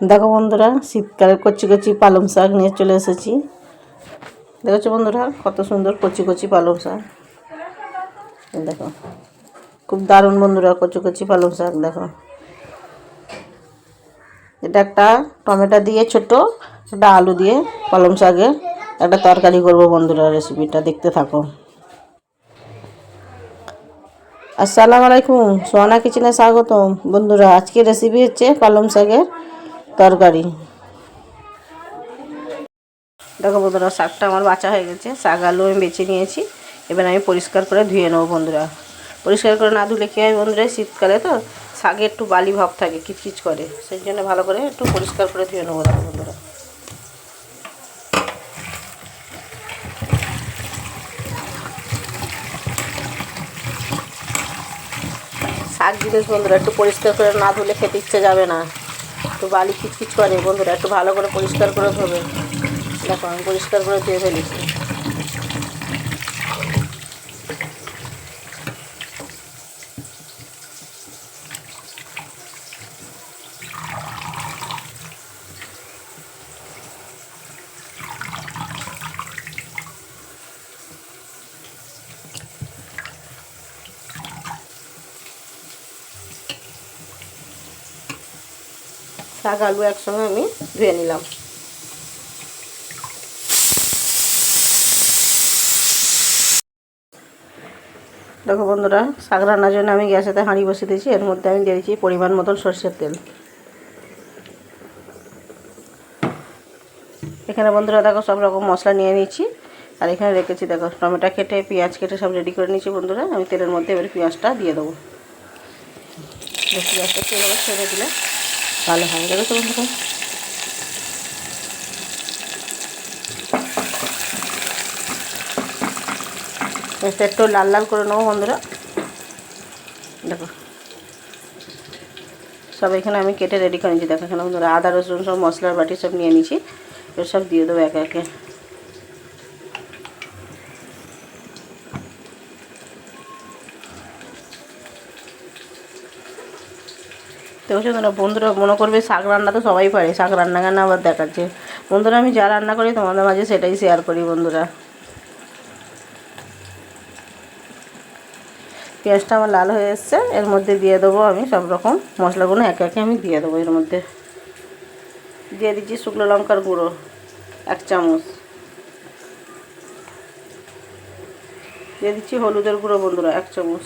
দেখো বন্ধুরা, শীতকালে কচি কচি পালং শাক নিয়ে চলে এসেছি। দেখেছ বন্ধুরা, কত সুন্দর কচি কচি পালং শাক। দেখো, খুব দারুণ বন্ধুরা কচি কচি পালং শাক, দেখো। এটা একটা টমেটো দিয়ে ছোট, একটা আলু দিয়ে পালং শাকের একটা তরকারি করব বন্ধুরা, রেসিপিটা দেখতে থাকো। আসসালামু আলাইকুম, সোহানা কিচেনে স্বাগতম। বন্ধুরা আজকে রেসিপি হচ্ছে পালং শাকের তরকারি। দেখো বন্ধুরা, শাকটা আমার বাঁচা হয়ে গেছে। শাক আলু আমি বেছে নিয়েছি। এবার আমি পরিষ্কার করে ধুয়ে নেব বন্ধুরা। পরিষ্কার করে না ধুলে কী হয় বন্ধুরা শীতকালে তো শাকে একটু বালি ভাব থাকে, কিচকিচ করে। সেই জন্য ভালো করে একটু পরিষ্কার করে ধুয়ে নেব দেখো বন্ধুরা। শাক জিনিস বন্ধুরা, একটু পরিষ্কার করে না ধুলে খেতে ইচ্ছে যাবে না। একটু বালি কিচকিচ করে, বন্ধুরা একটু ভালো করে পরিষ্কার করে ধোবে। দেখো, আমি পরিষ্কার করে ধুয়ে ফেলেছি। শাক আলু একসঙ্গে আমি ধুয়ে নিলাম। দেখো বন্ধুরা, শাক রান্নার জন্য আমি গ্যাসেতে হাঁড়ি বসিয়ে দিয়েছি, এর মধ্যে আমি দিয়ে দিয়েছি পরিমাণ মতন সর্ষের তেল। এখানে বন্ধুরা দেখো সব রকম মশলা নিয়ে নিয়েছি, আর এখানে রেখেছি দেখো টমেটো কেটে, পেঁয়াজ কেটে সব রেডি করে নিয়েছি বন্ধুরা, আমি তেলের মধ্যে এবার পেঁয়াজটা দিয়ে দেবো। পেঁয়াজটা ছেড়ে দিলে ভালো হয় দেখো বন্ধুরা। এটা একটু লাল লাল করে নেব বন্ধুরা। দেখো। সব এখানে আমি কেটে রেডি করে নিচ্ছি দেখো এখানে বন্ধুরা আদা রসুন সব মশলার বাটি সব নিয়ে নিচ্ছি এবার সব দিয়ে দেবো একে একে। দেখছ তোমরা বন্ধুরা মনে করবে শাক রান্না তো সবাই পারে, শাক রান্না কান্না আবার দেখাচ্ছে? বন্ধুরা, আমি যা রান্না করি তোমাদের মাঝে সেটাই শেয়ার করি বন্ধুরা। পেঁয়াজটা আমার লাল হয়ে এসছে, এর মধ্যে দিয়ে দেবো আমি সব রকম মশলাগুলো, একে একে আমি দিয়ে দেবো এর মধ্যে। দিয়ে দিচ্ছি শুকনো লঙ্কার গুঁড়ো, এক চামচ। দিয়ে দিচ্ছি হলুদের গুঁড়ো বন্ধুরা, এক চামচ।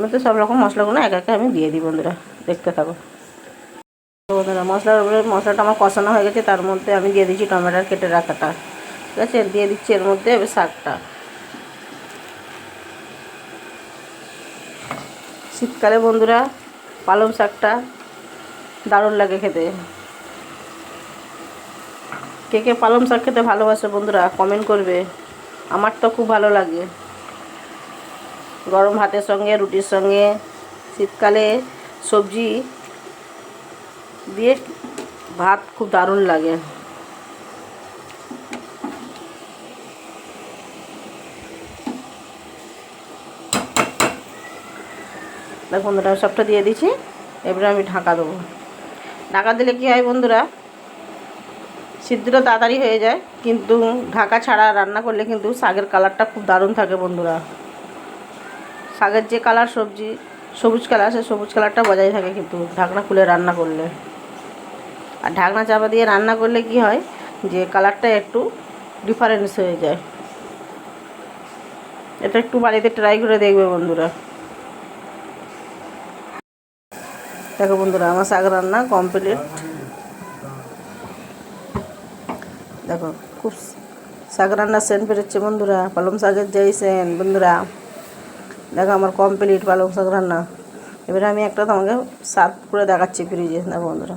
মধ্যে সব রকম মশলাগুলো এক একে আমি দিয়ে দিই বন্ধুরা, দেখতে থাকো। বন্ধুরা, মশলার উপরে, মশলাটা আমার কষানো হয়ে গেছে, তার মধ্যে আমি দিয়ে দিচ্ছি টমেটোর কেটে রাখাটা। ঠিক আছে? দিয়ে দিচ্ছি এর মধ্যে এবার শাকটা। শীতকালে বন্ধুরা, পালং শাকটা দারুণ লাগে খেতে। কে কে পালং শাক খেতে ভালোবাসে বন্ধুরা কমেন্ট করবে। আমার তো খুব ভালো লাগে। গরম ভাতের সঙ্গে, রুটির সঙ্গে, শীতকালে সবজি দিয়ে ভাত খুব দারুণ লাগে। দেখ বন্ধুরা সবটা দিয়ে দিচ্ছি, এবারে আমি ঢাকা দেবো। ঢাকা দিলে কী হয় বন্ধুরা, সিদ্ধটা তাড়াতাড়ি হয়ে যায়, কিন্তু ঢাকা ছাড়া রান্না করলে কিন্তু শাকের কালারটা খুব দারুণ থাকে বন্ধুরা। শাকের যে কালার সবজি, সবুজ কালার সে সবুজ কালারটা বজায় থাকে কিন্তু ঢাকনা খুলে রান্না করলে। আর ঢাকনা চাপা দিয়ে রান্না করলে কি হয় যে কালারটা একটু ডিফারেন্স হয়ে যায়। এটা একটু বাড়িতে ট্রাই করে দেখবে বন্ধুরা। দেখো বন্ধুরা, আমার শাক রান্না কমপ্লিট দেখো, খুব শাক রান্নার সেন্ট বেরোচ্ছে বন্ধুরা, পালং শাকের যেই সেন্ট, বন্ধুরা। দেখো আমার কমপ্লিট পালং শাক রান্না। এবারে আমি একটা তোমাকে সার্ভ করে দেখাচ্ছি ফ্রিজে দেখো বন্ধুরা।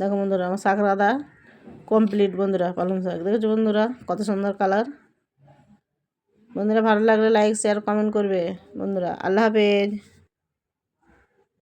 দেখো বন্ধুরা, আমার শাক রাধা কমপ্লিট বন্ধুরা, পালং শাক। দেখেছ বন্ধুরা? কত সুন্দর কালার বন্ধুরা, ভালো লাগলে লাইক শেয়ার কমেন্ট করবে। বন্ধুরা, আল্লাহ হাফেজ।